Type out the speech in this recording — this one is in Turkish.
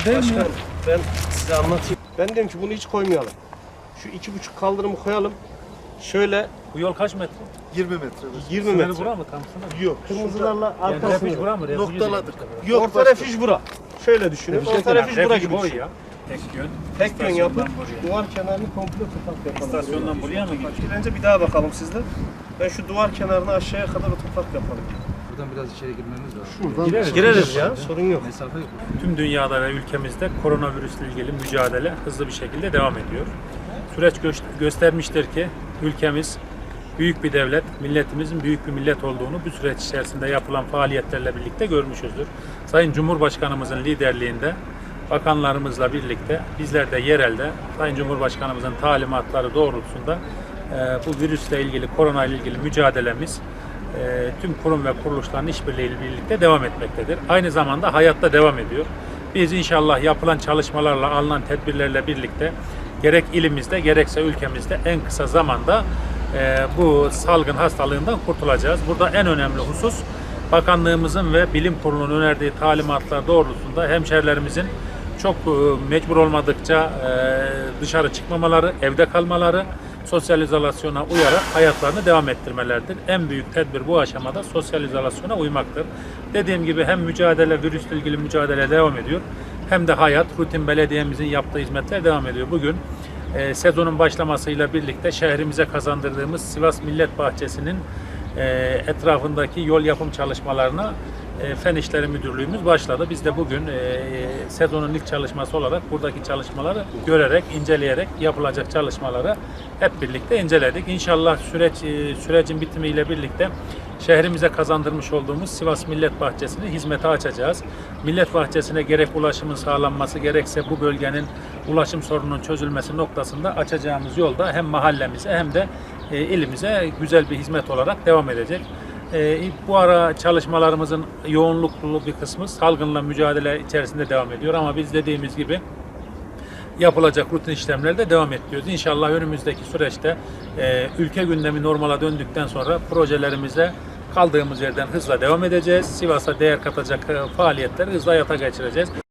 zarar değil mi? Başkanım ben size anlatayım. Ben dedim ki bunu hiç koymayalım. Şu iki buçuk kaldırımı koyalım. Şöyle Bu yol kaç metre? 20 metre. 20 Sınırı metre. bura mı tam sınır? Yok. Kırmızılarla Yani refüj arkasını. bura mı? Refüj Noktaladık. Yok Orta başka. refüj bura. Şöyle düşünün. Orta refüj bura gibi. boy düşün. ya. Tek yön. Tek yön yapıp duvar kenarını komple toprak yapalım. İstasyondan buraya mı gidiyor? Bak, Önce bir daha bakalım sizle. Ben şu duvar kenarını aşağıya kadar otopark yapalım. Buradan biraz içeri girmemiz lazım. Şuradan Gireriz. Gireriz ya sorun yok. Mesafe yok. Tüm dünyada ve ülkemizde koronavirüsle ilgili mücadele hızlı bir şekilde devam ediyor. Süreç gö- göstermiştir ki ülkemiz büyük bir devlet, milletimizin büyük bir millet olduğunu bu süreç içerisinde yapılan faaliyetlerle birlikte görmüşüzdür. Sayın Cumhurbaşkanımızın liderliğinde bakanlarımızla birlikte bizler de yerelde Sayın Cumhurbaşkanımızın talimatları doğrultusunda e, bu virüsle ilgili, korona ile ilgili mücadelemiz tüm kurum ve kuruluşların işbirliğiyle birlikte devam etmektedir. Aynı zamanda hayatta devam ediyor. Biz inşallah yapılan çalışmalarla, alınan tedbirlerle birlikte gerek ilimizde gerekse ülkemizde en kısa zamanda e, bu salgın hastalığından kurtulacağız. Burada en önemli husus bakanlığımızın ve bilim kurulunun önerdiği talimatlar doğrultusunda hemşerilerimizin çok e, mecbur olmadıkça e, dışarı çıkmamaları, evde kalmaları, sosyal izolasyona uyarak hayatlarını devam ettirmelerdir. En büyük tedbir bu aşamada sosyal izolasyona uymaktır. Dediğim gibi hem mücadele, virüsle ilgili mücadele devam ediyor hem de hayat, rutin belediyemizin yaptığı hizmetler devam ediyor. Bugün e, sezonun başlamasıyla birlikte şehrimize kazandırdığımız Sivas Millet Bahçesi'nin e, etrafındaki yol yapım çalışmalarına e, Fen İşleri Müdürlüğümüz başladı. Biz de bugün e, sezonun ilk çalışması olarak buradaki çalışmaları görerek, inceleyerek yapılacak çalışmaları hep birlikte inceledik. İnşallah süreç e, sürecin bitimiyle birlikte şehrimize kazandırmış olduğumuz Sivas Millet Bahçesi'ni hizmete açacağız. Millet Bahçesi'ne gerek ulaşımın sağlanması gerekse bu bölgenin ulaşım sorununun çözülmesi noktasında açacağımız yolda hem mahallemize hem de e, ilimize güzel bir hizmet olarak devam edecek. E, bu ara çalışmalarımızın yoğunluklu bir kısmı salgınla mücadele içerisinde devam ediyor ama biz dediğimiz gibi yapılacak rutin işlemlerde devam ediyoruz. İnşallah önümüzdeki süreçte e, ülke gündemi normala döndükten sonra projelerimize kaldığımız yerden hızla devam edeceğiz. Sivas'a değer katacak e, faaliyetleri hızla hayata geçireceğiz.